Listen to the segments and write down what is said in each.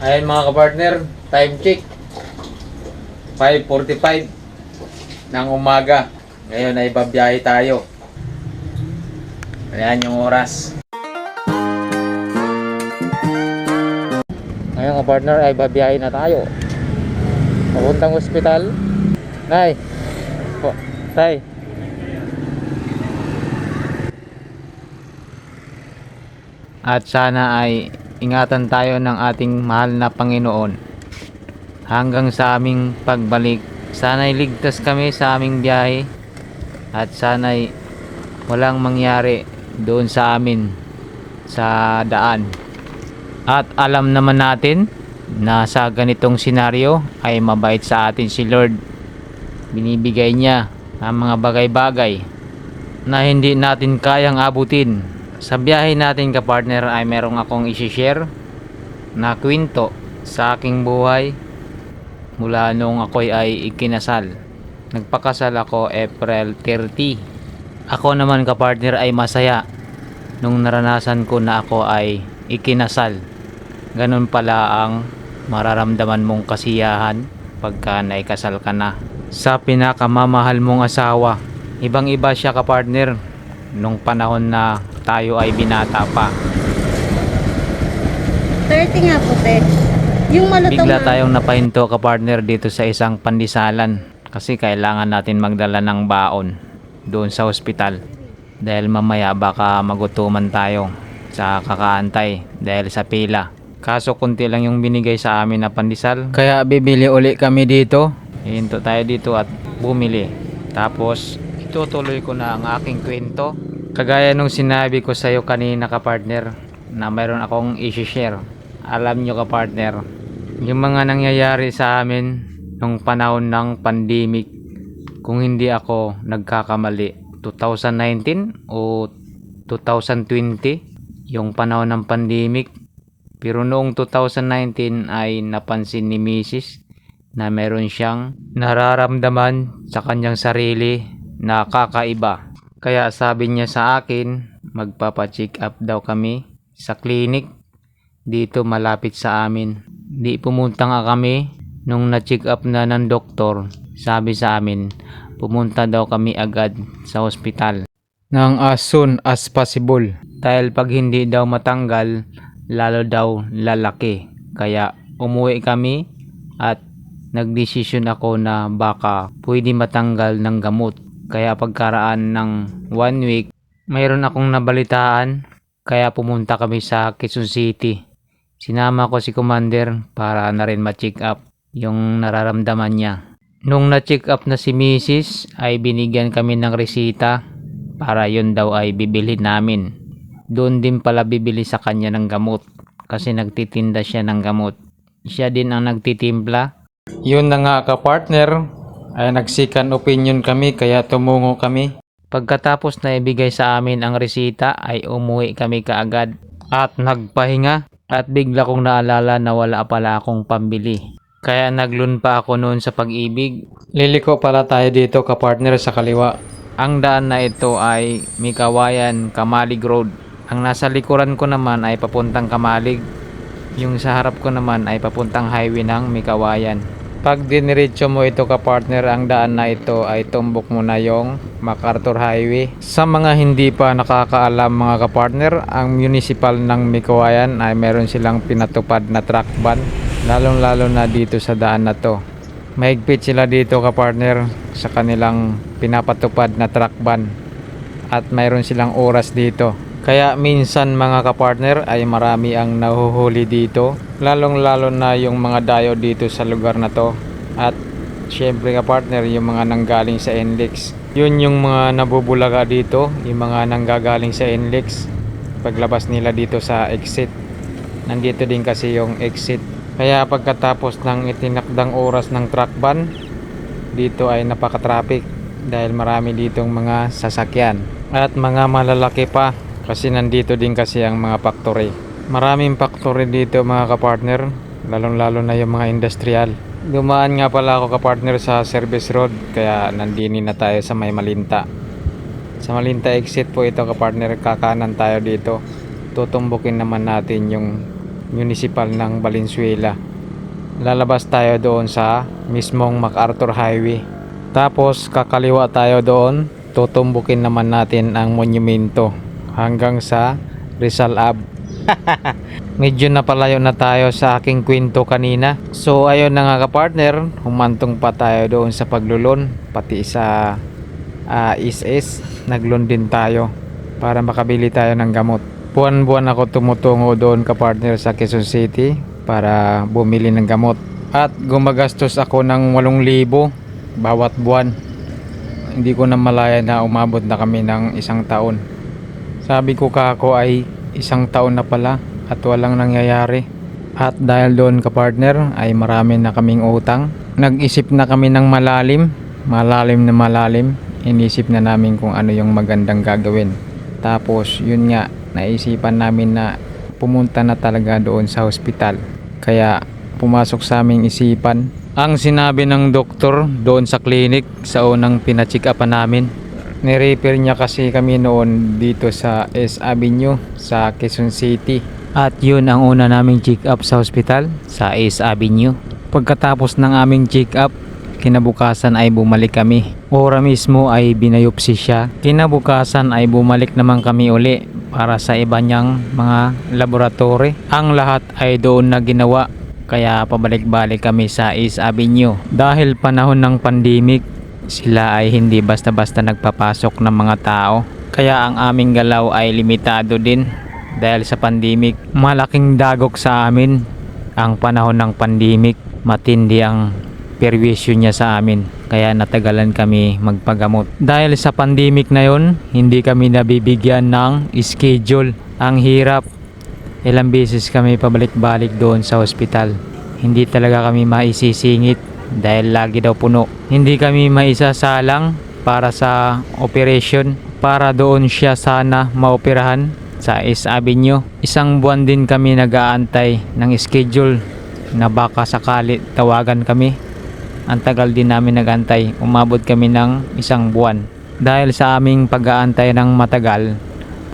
Ayan mga kapartner, time check. 5.45 ng umaga. Ngayon ay babiyahe tayo. Ayan yung oras. Ngayon kapartner ay babiyahe na tayo. Papuntang ospital. Nay. Po. At sana ay ingatan tayo ng ating mahal na Panginoon. Hanggang sa aming pagbalik, sana'y ligtas kami sa aming biyahe at sana'y walang mangyari doon sa amin sa daan. At alam naman natin na sa ganitong senaryo ay mabait sa atin si Lord. Binibigay niya ang mga bagay-bagay na hindi natin kayang abutin. Sa biyahe natin ka-partner ay merong akong isi-share na kwento sa aking buhay mula nung ako'y ay ikinasal. Nagpakasal ako April 30. Ako naman ka-partner ay masaya nung naranasan ko na ako ay ikinasal. Ganun pala ang mararamdaman mong kasiyahan pagka naikasal ka na. Sa pinakamamahal mong asawa, ibang iba siya ka-partner nung panahon na tayo ay binata pa. 30 nga po, te. Yung malutong Bigla tayong napahinto ka-partner dito sa isang pandisalan kasi kailangan natin magdala ng baon doon sa ospital dahil mamaya baka magutuman tayo sa kakaantay dahil sa pila. Kaso kunti lang yung binigay sa amin na pandesal. Kaya bibili uli kami dito. Hinto tayo dito at bumili. Tapos itutuloy ko na ang aking kwento. Kagaya nung sinabi ko sa iyo kanina ka partner na mayroon akong i-share. Alam nyo ka partner, yung mga nangyayari sa amin nung panahon ng pandemic kung hindi ako nagkakamali 2019 o 2020 yung panahon ng pandemic pero noong 2019 ay napansin ni Mrs. na meron siyang nararamdaman sa kanyang sarili na kakaiba. Kaya sabi niya sa akin, magpapacheck up daw kami sa clinic dito malapit sa amin. Di pumunta nga kami nung na-check up na ng doktor. Sabi sa amin, pumunta daw kami agad sa ospital. Nang as soon as possible. Dahil pag hindi daw matanggal, lalo daw lalaki. Kaya umuwi kami at nagdesisyon ako na baka pwede matanggal ng gamot. Kaya pagkaraan ng one week, mayroon akong nabalitaan kaya pumunta kami sa Quezon City. Sinama ko si Commander para na rin ma-check up yung nararamdaman niya. Nung na-check up na si Mrs. ay binigyan kami ng resita para yun daw ay bibilhin namin. Doon din pala bibili sa kanya ng gamot kasi nagtitinda siya ng gamot. Siya din ang nagtitimpla. Yun na nga ka-partner ay nagsikan opinion kami kaya tumungo kami. Pagkatapos na ibigay sa amin ang resita ay umuwi kami kaagad at nagpahinga at bigla kong naalala na wala pala akong pambili. Kaya naglun pa ako noon sa pag-ibig. Liliko pala tayo dito ka-partner sa kaliwa. Ang daan na ito ay Mikawayan, Kamalig Road. Ang nasa likuran ko naman ay papuntang Kamalig. Yung sa harap ko naman ay papuntang highway ng Mikawayan. Pag diniretso mo ito ka partner, ang daan na ito ay tumbok mo na yung MacArthur Highway. Sa mga hindi pa nakakaalam mga ka-partner, ang municipal ng Mikawayan ay meron silang pinatupad na truck ban. Lalong lalo na dito sa daan na to. Mahigpit sila dito ka-partner sa kanilang pinapatupad na truck ban. At mayroon silang oras dito. Kaya minsan mga kapartner ay marami ang nahuhuli dito. Lalong lalo na yung mga dayo dito sa lugar na to. At syempre kapartner yung mga nanggaling sa NLEX. Yun yung mga nabubulaga dito. Yung mga nanggagaling sa NLEX. Paglabas nila dito sa exit. Nandito din kasi yung exit. Kaya pagkatapos ng itinakdang oras ng truck ban, dito ay napaka-traffic dahil marami ditong mga sasakyan at mga malalaki pa kasi nandito din kasi ang mga factory. Maraming factory dito mga kapartner, lalong lalo na yung mga industrial. Dumaan nga pala ako kapartner sa service road kaya nandini na tayo sa may Malinta. Sa Malinta exit po ito kapartner, kakanan tayo dito. Tutumbukin naman natin yung municipal ng Valenzuela. Lalabas tayo doon sa mismong MacArthur Highway. Tapos kakaliwa tayo doon, tutumbukin naman natin ang monumento hanggang sa Rizal Ave. Medyo napalayo na tayo sa aking kwento kanina. So ayun na nga ka-partner, humantong pa tayo doon sa paglulon, pati sa ah, is-is, naglon din tayo para makabili tayo ng gamot. Buwan-buwan ako tumutungo doon ka-partner sa Quezon City para bumili ng gamot. At gumagastos ako ng 8,000 bawat buwan. Hindi ko na malaya na umabot na kami ng isang taon. Sabi ko kako ay isang taon na pala at walang nangyayari. At dahil doon ka-partner ay marami na kaming utang. Nag-isip na kami ng malalim, malalim na malalim. Inisip na namin kung ano yung magandang gagawin. Tapos yun nga, naisipan namin na pumunta na talaga doon sa hospital. Kaya pumasok sa aming isipan ang sinabi ng doktor doon sa clinic sa unang pinacheck upan namin. Nirepair niya kasi kami noon dito sa S Avenue sa Quezon City. At yun ang una naming check up sa hospital sa S Avenue. Pagkatapos ng aming check up, kinabukasan ay bumalik kami. Ora mismo ay binayopsi siya. Kinabukasan ay bumalik naman kami uli para sa iba niyang mga laboratory. Ang lahat ay doon na ginawa kaya pabalik-balik kami sa East Avenue. Dahil panahon ng pandemic, sila ay hindi basta-basta nagpapasok ng mga tao. Kaya ang aming galaw ay limitado din dahil sa pandemic. Malaking dagok sa amin ang panahon ng pandemic. Matindi ang perwisyo niya sa amin. Kaya natagalan kami magpagamot. Dahil sa pandemic na yon, hindi kami nabibigyan ng schedule. Ang hirap. Ilang beses kami pabalik-balik doon sa ospital. Hindi talaga kami maisisingit dahil lagi daw puno. Hindi kami maisasalang para sa operation para doon siya sana maoperahan sa S Avenue. Isang buwan din kami nag-aantay ng schedule na baka sakali tawagan kami. Ang tagal din namin nagantay. Umabot kami ng isang buwan. Dahil sa aming pag-aantay ng matagal,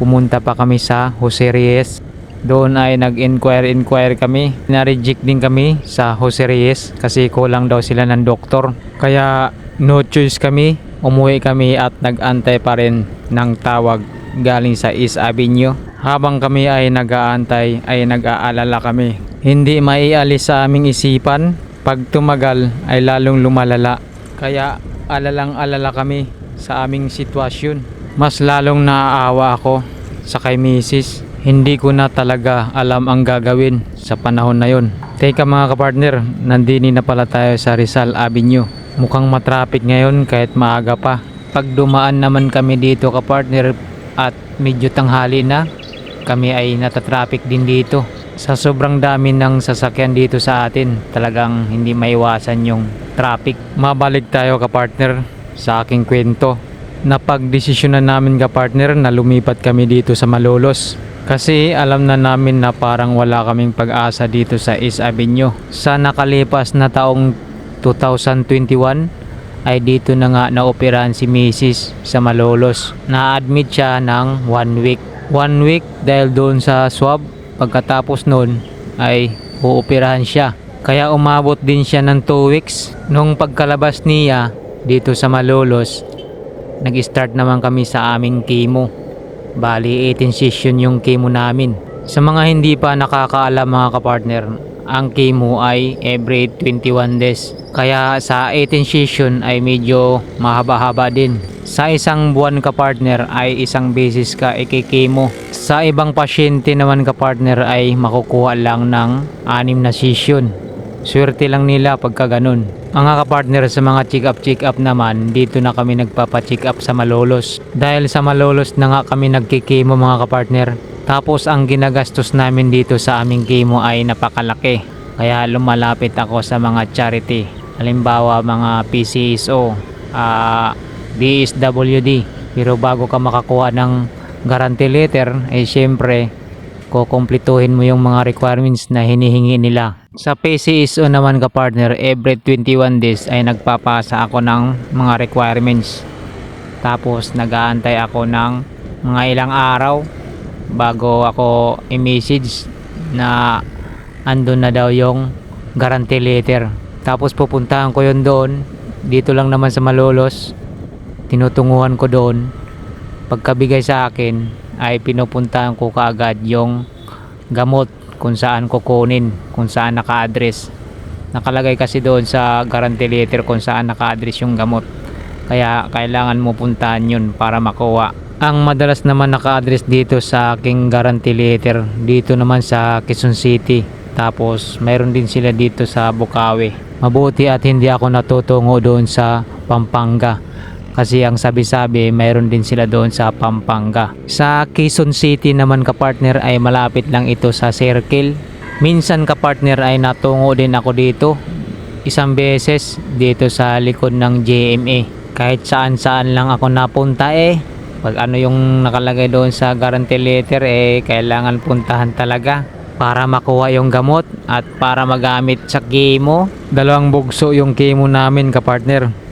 pumunta pa kami sa Jose Reyes. Doon ay nag-inquire-inquire kami. Na-reject din kami sa Jose Reyes kasi kulang daw sila ng doktor. Kaya no choice kami. Umuwi kami at nag-antay pa rin ng tawag galing sa East Avenue. Habang kami ay nag-aantay ay nag-aalala kami. Hindi maialis sa aming isipan. Pag tumagal ay lalong lumalala. Kaya alalang-alala kami sa aming sitwasyon. Mas lalong naaawa ako sa kay Mrs. Hindi ko na talaga alam ang gagawin sa panahon na yon. Teka mga kapartner, nandini na pala tayo sa Rizal Avenue. Mukhang matraffic ngayon kahit maaga pa. Pag dumaan naman kami dito kapartner at medyo tanghali na, kami ay natatraffic din dito. Sa sobrang dami ng sasakyan dito sa atin, talagang hindi maiwasan yung traffic. Mabalik tayo kapartner sa aking kwento. Napagdesisyon na namin kapartner na lumipat kami dito sa Malolos. Kasi alam na namin na parang wala kaming pag-asa dito sa East Avenue. Sa nakalipas na taong 2021 ay dito na nga naoperahan si Mrs. sa Malolos. Na-admit siya ng one week. One week dahil doon sa swab. Pagkatapos noon ay uoperahan siya. Kaya umabot din siya ng 2 weeks. Nung pagkalabas niya dito sa Malolos, nag-start naman kami sa aming chemo. Bali 18 session yung chemo namin. Sa mga hindi pa nakakaalam mga kapartner, ang chemo ay every 21 days. Kaya sa 18 session ay medyo mahaba-haba din. Sa isang buwan kapartner ay isang beses ka ikikemo. Sa ibang pasyente naman kapartner ay makukuha lang ng 6 na session. Swerte lang nila pagka ganun. Ang kapartner sa mga check-up check-up naman, dito na kami nagpapa-check up sa Malolos. Dahil sa Malolos na nga kami nagkikimo mga kapartner. Tapos ang ginagastos namin dito sa aming chemo ay napakalaki. Kaya lumalapit ako sa mga charity. Halimbawa mga PCSO, ah, DSWD. Pero bago ka makakuha ng guarantee letter, eh syempre, kukumplituhin mo yung mga requirements na hinihingi nila. Sa PCSO naman ka partner, every 21 days ay nagpapasa ako ng mga requirements. Tapos nag-aantay ako ng mga ilang araw bago ako i-message na andun na daw yung guarantee letter. Tapos pupuntahan ko yun doon. Dito lang naman sa Malolos. Tinutunguhan ko doon. Pagkabigay sa akin ay pinupuntahan ko kaagad yung gamot kung saan kukunin, kung saan naka-address. Nakalagay kasi doon sa guarantee letter kung saan naka-address yung gamot. Kaya kailangan mo puntahan yun para makuha. Ang madalas naman naka-address dito sa aking guarantee letter dito naman sa Quezon City. Tapos mayroon din sila dito sa Bukawi. Mabuti at hindi ako natutungo doon sa Pampanga. Kasi ang sabi-sabi mayroon din sila doon sa Pampanga. Sa Quezon City naman kapartner ay malapit lang ito sa Circle. Minsan kapartner ay natungo din ako dito. Isang beses dito sa likod ng JMA. Kahit saan saan lang ako napunta eh. Pag ano yung nakalagay doon sa guarantee letter eh kailangan puntahan talaga para makuha yung gamot at para magamit sa chemo. Dalawang bugso yung chemo namin kapartner.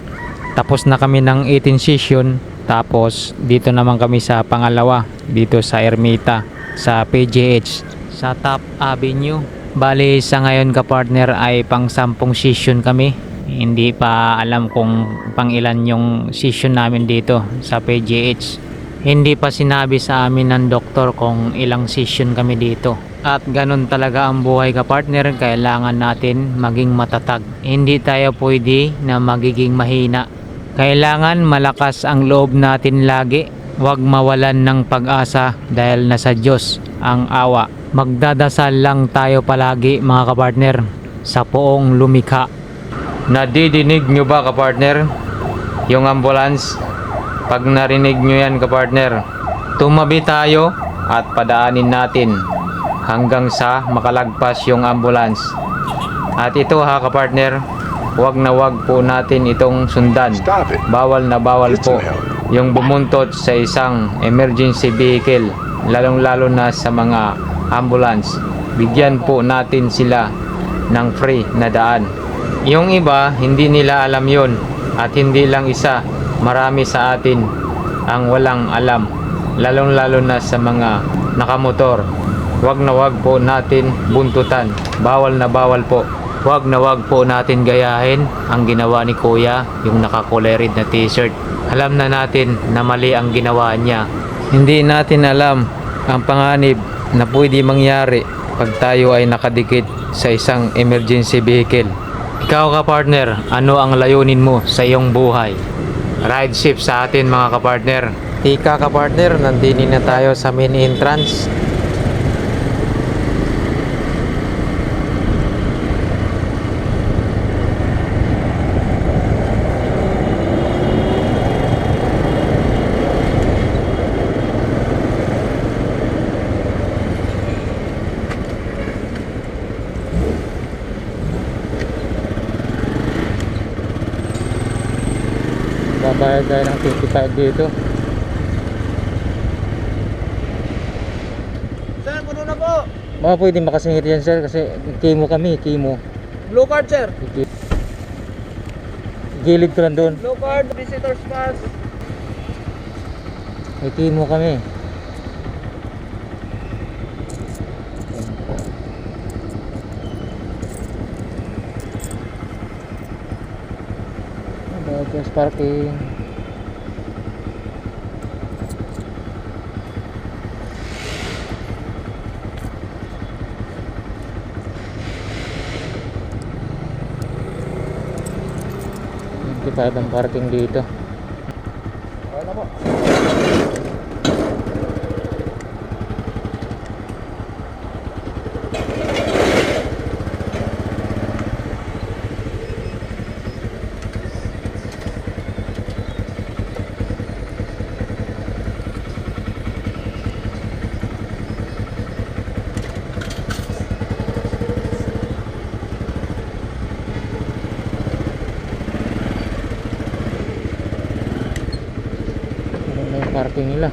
Tapos na kami ng 18 session. Tapos dito naman kami sa pangalawa. Dito sa Ermita. Sa PGH. Sa Top Avenue. Bali sa ngayon ka partner ay pang 10 session kami. Hindi pa alam kung pang ilan yung session namin dito sa PGH. Hindi pa sinabi sa amin ng doktor kung ilang session kami dito. At ganun talaga ang buhay ka partner, kailangan natin maging matatag. Hindi tayo pwede na magiging mahina. Kailangan malakas ang loob natin lagi. Huwag mawalan ng pag-asa dahil nasa Diyos ang awa. Magdadasal lang tayo palagi mga kapartner sa poong lumikha. Nadidinig nyo ba kapartner? Yung ambulance? Pag narinig nyo yan kapartner, tumabi tayo at padaanin natin hanggang sa makalagpas yung ambulance. At ito ha kapartner, wag na wag po natin itong sundan. Bawal na bawal po yung bumuntot sa isang emergency vehicle, lalong lalo na sa mga ambulance. Bigyan po natin sila ng free na daan. Yung iba, hindi nila alam yon at hindi lang isa, marami sa atin ang walang alam, lalong lalo na sa mga nakamotor. Wag na wag po natin buntutan. Bawal na bawal po. Wag na wag po natin gayahin ang ginawa ni Kuya, yung nakakulay red na t-shirt. Alam na natin na mali ang ginawa niya. Hindi natin alam ang panganib na pwede mangyari pag tayo ay nakadikit sa isang emergency vehicle. Ikaw ka partner, ano ang layunin mo sa iyong buhay? Ride ship sa atin mga kapartner. Tika ka partner, nandini na tayo sa main entrance. Babayad tayo ng 55 dito. Sir, puno na po. Baka pwede makasingit yan sir kasi kimo kami, kimo. Blue card, sir. Gilid ko lang doon. Blue card, visitor's pass. May kimo kami. Bagus parking. Twenty-five ang parking dito. Okay na po. Ano parking nila?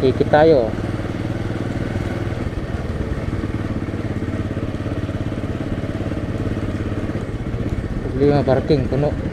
Ticket tayo. Problema parking, puno.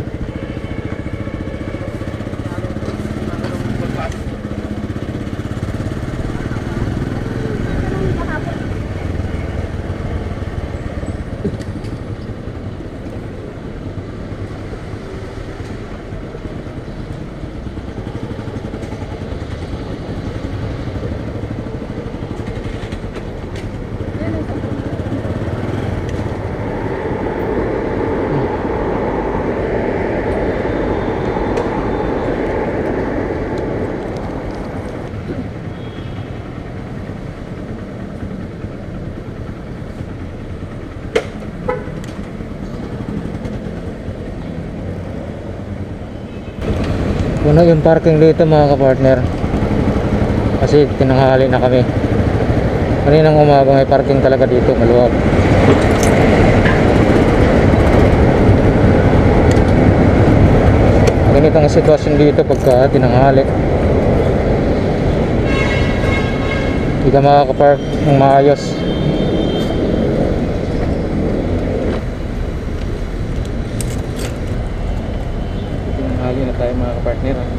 Puno yung parking dito mga kapartner. Kasi tinanghali na kami. Kaninang umaga may parking talaga dito, maluwag. Ganito ang sitwasyon dito pagka tinanghali. Hindi ka makakapark ng maayos. Kapartner.